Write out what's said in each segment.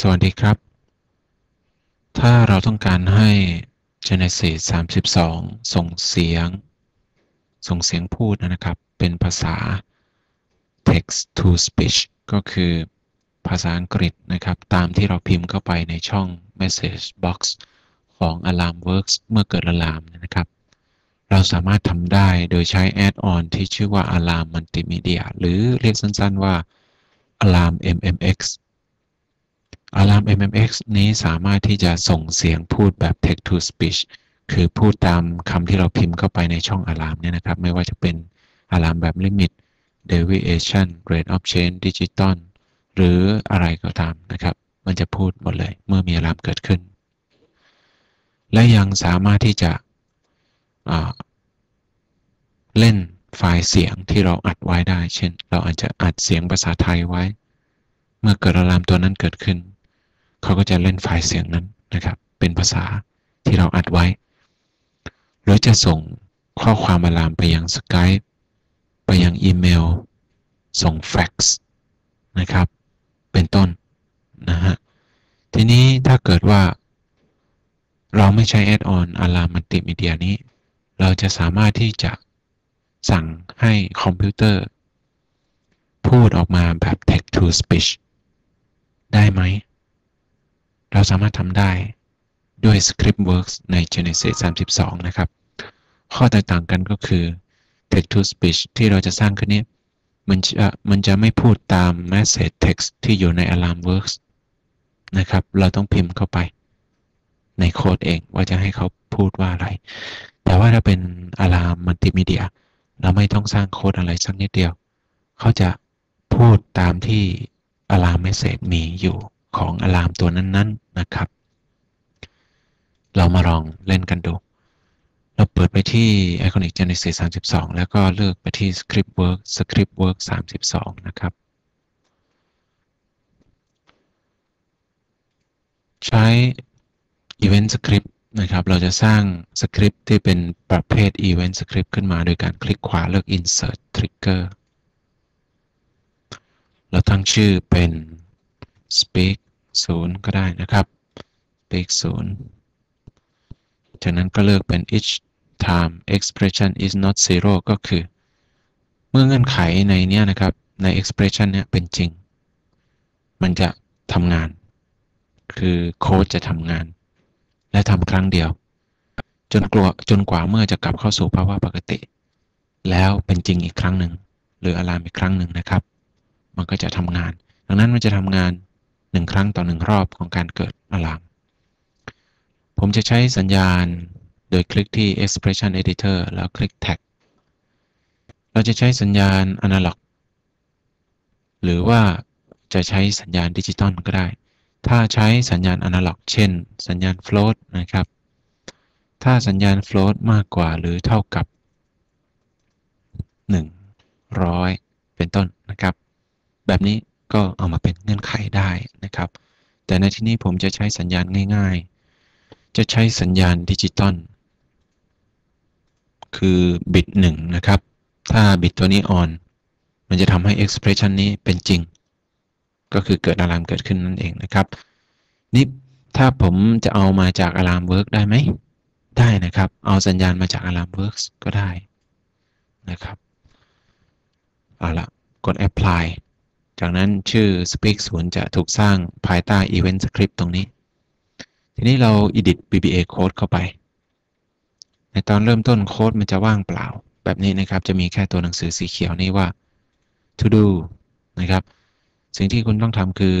สวัสดีครับ ถ้าเราต้องการให้ Genesis 32 ส่งเสียง ส่งเสียงพูดนะครับ เป็นภาษา text to speech ก็คือภาษาอังกฤษนะครับ ตามที่เราพิมพ์เข้าไปในช่อง message box ของ Alarm Works เมื่อเกิด Alarm นะครับ เราสามารถทำได้โดยใช้ add-on ที่ชื่อว่า Alarm Multimedia หรือเรียกสั้นๆว่า Alarm MMX Alarm MMX นี้สามารถที่จะส่งเสียงพูดแบบ text to speech คือพูดตามคำที่เราพิมพ์เข้าไปในช่อง Alarm เนี่ยนะครับ ไม่ว่าจะเป็น Alarm แบบ Limit Deviation Rate of Change Digital หรืออะไรก็ตามนะครับ มันจะพูดหมดเลยเมื่อมี Alarm เกิดขึ้น และยังสามารถที่จะเล่นไฟล์เสียงที่เราอัดไว้ได้ เช่น เราอาจจะอัดเสียงภาษาไทยไว้ เมื่อเกิดอะลามตัวนั้นเกิดขึ้น เขาก็จะเล่นไฟล์เสียงนั้นนะครับ เป็นภาษาที่เราอัดไว้ หรือจะส่งข้อความอะลามไปยังสกายไปยังอีเมล ส่งแฟกซ์นะครับ เป็นต้นนะฮะ ทีนี้ถ้าเกิดว่า เราไม่ใช้แอดออนอะลามมัลติมีเดียนี้ เราจะสามารถที่จะสั่งให้คอมพิวเตอร์ พูดออกมาแบบ text to speech ได้ไหม เราสามารถทำได้ด้วย Scriptworks ใน Genesis 32 นะครับ ข้อแตกต่างกันก็คือ text to speech ที่เราจะสร้างขึ้นนี้มันจะมันจะไม่พูดตาม message text ที่อยู่ใน Alarm Works นะครับ เราต้องพิมพ์เข้าไปในโค้ดเองว่าจะให้เขาพูดว่าอะไร แต่ว่าถ้าเป็น Alarm Multimedia เราไม่ต้องสร้างโค้ดอะไรสักนิดเดียว เขาจะพูดตามที่ Alarm Message มีอยู่ ของ Alarm ตัวนั้นๆนนนะครับ เรามาลองเล่นกันดู เราเปิดไปที่ Iconic Genesis 32 แล้วก็เลือกไปที่ Script Work Script Work 32 นะครับ ใช้ Event Script นะครับ เราจะสร้างสคริปต์ที่เป็นประเภท Event Script ขึ้นมาโดยการคลิกขวาเลือก Insert Trigger เราตั้งชื่อเป็น Speak 0 ก็ได้นะครับ Speak 0จากนั้นก็เลือกเป็น each time expression is not zero ก็คือ เมื่อเงื่อนไขในนี้นะครับ ใน expression เนี้ยเป็นจริง มันจะทำงาน คือโค้ดจะทำงาน และทำครั้งเดียว จนกลัวจนกว่าเมื่อจะกลับเข้าสู่ภาวะปกติ แล้วเป็นจริงอีกครั้งหนึ่ง หรืออะลามอีกครั้งหนึ่งนะครับ มันก็จะทำงาน ดังนั้นมันจะทำงาน หนึ่งครั้งต่อหนึ่งรอบของการเกิดอะลาม ผมจะใช้สัญญาณโดยคลิกที่ expression editor แล้วคลิก tag เราจะใช้สัญญาณ analog หรือว่าจะใช้สัญญาณดิจิตอลก็ได้ ถ้าใช้สัญญาณ analog เช่น สัญญาณ float นะครับ ถ้าสัญญาณ float มากกว่าหรือเท่ากับ 100 เป็นต้นนะครับ แบบนี้ ก็เอามาเป็นเงื่อนไขได้นะครับ แต่ในที่นี้ผมจะใช้สัญญาณง่าย ๆ จะใช้สัญญาณดิจิตอลคือบิตหนึ่งนะครับ ถ้าบิตตัวนี้ on มันจะทำให้ expression นี้เป็นจริง ก็คือเกิดอะลามเกิดขึ้นนั่นเองนะครับนี่ถ้าผมจะเอามาจาก Alarm Work ได้ไหม ได้นะครับ เอาสัญญาณมาจาก Alarm Works ก็ได้นะครับ เอาละกด apply จากนั้นชื่อ speak 0 จะถูกสร้างภายใต้ event script ตรงนี้ ทีนี้เรา edit VBA code เข้าไป ในตอนเริ่มต้นโค้ดมันจะว่างเปล่า แบบนี้นะครับ จะมีแค่ตัวหนังสือสีเขียวนี้ว่า to do นะครับ สิ่งที่คุณต้องทำคือ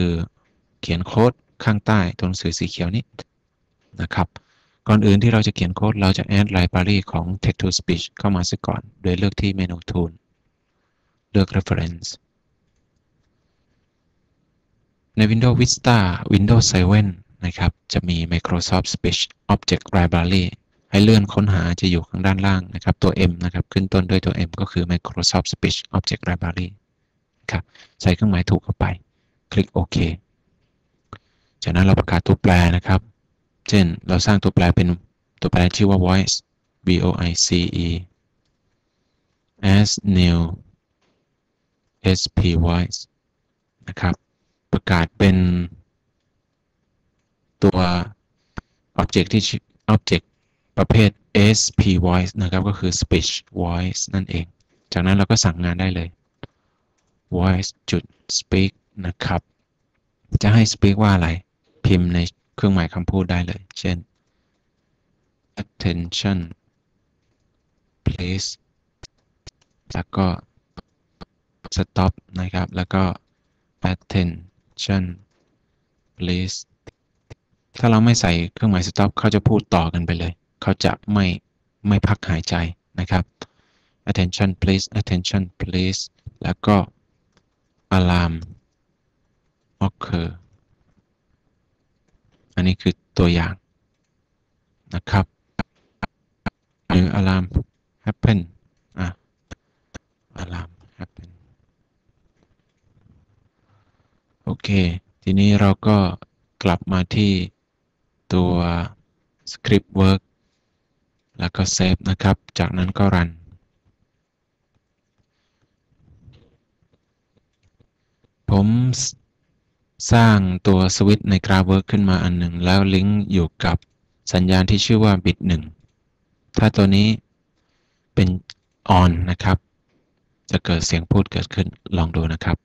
เขียนโค้ดข้างใต้ตัวหนังสือสีเขียวนี้นะครับ ก่อนอื่นที่เราจะเขียนโค้ด เราจะ add library ของ text to speech เข้ามาซะก่อน โดยเลือกที่เมนู tool เลือก reference ใน Windows Vista Windows 7 นะครับ จะมี Microsoft Speech Object Library ให้เลื่อนค้นหาจะอยู่ข้างด้านล่างนะครับ ตัว M นะครับ ขึ้นต้นด้วยตัว M ก็คือ Microsoft Speech Object Library ครับ ใส่เครื่องหมายถูกเข้าไป คลิกโอเคจากนั้นเราประกาศตัวแปรนะครับ เช่น เราสร้างตัวแปรเป็นตัวแปรชื่อว่า voice v o i c e as new sp voice นะครับ ประกาศเป็นตัว object ที่ชื่อ object ประเภท sp voice นะครับ ก็คือ speech voice นั่นเอง จากนั้นเราก็สั่งงานได้เลย voice จุด speak นะครับ จะให้ speak ว่าอะไร พิมพ์ในเครื่องหมายคำพูดได้เลย เช่น attention please แล้วก็ stop นะครับ แล้วก็ attend attention please ถ้าเราไม่ใส่เครื่องหมาย stop เขาจะพูดต่อกันไปเลย เขาจะไม่ไม่พักหายใจนะครับ attention please attention please แล้วก็ alarm occur อันนี้คือตัวอย่างนะครับ หรือ alarm happen อะ alarm happen โอเค ทีนี้เราก็กลับมาที่ตัว script work แล้วก็เซฟนะครับ จากนั้นก็รันผมสร้างตัวสวิตช์ใน GraphWork ขึ้นมาอันหนึ่ง แล้วลิงก์อยู่กับสัญญาณที่ชื่อว่า bit 1ถ้าตัวนี้เป็น on นะครับ จะเกิดเสียงพูดเกิดขึ้นลองดูนะครับ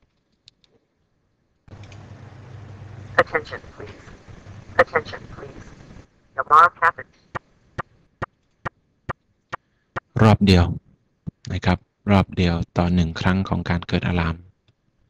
Attention, please. Attention, please. The bomb happened. รอบเดียวนะครับ รอบเดียวต่อหนึ่งครั้งของการเกิดอะลาม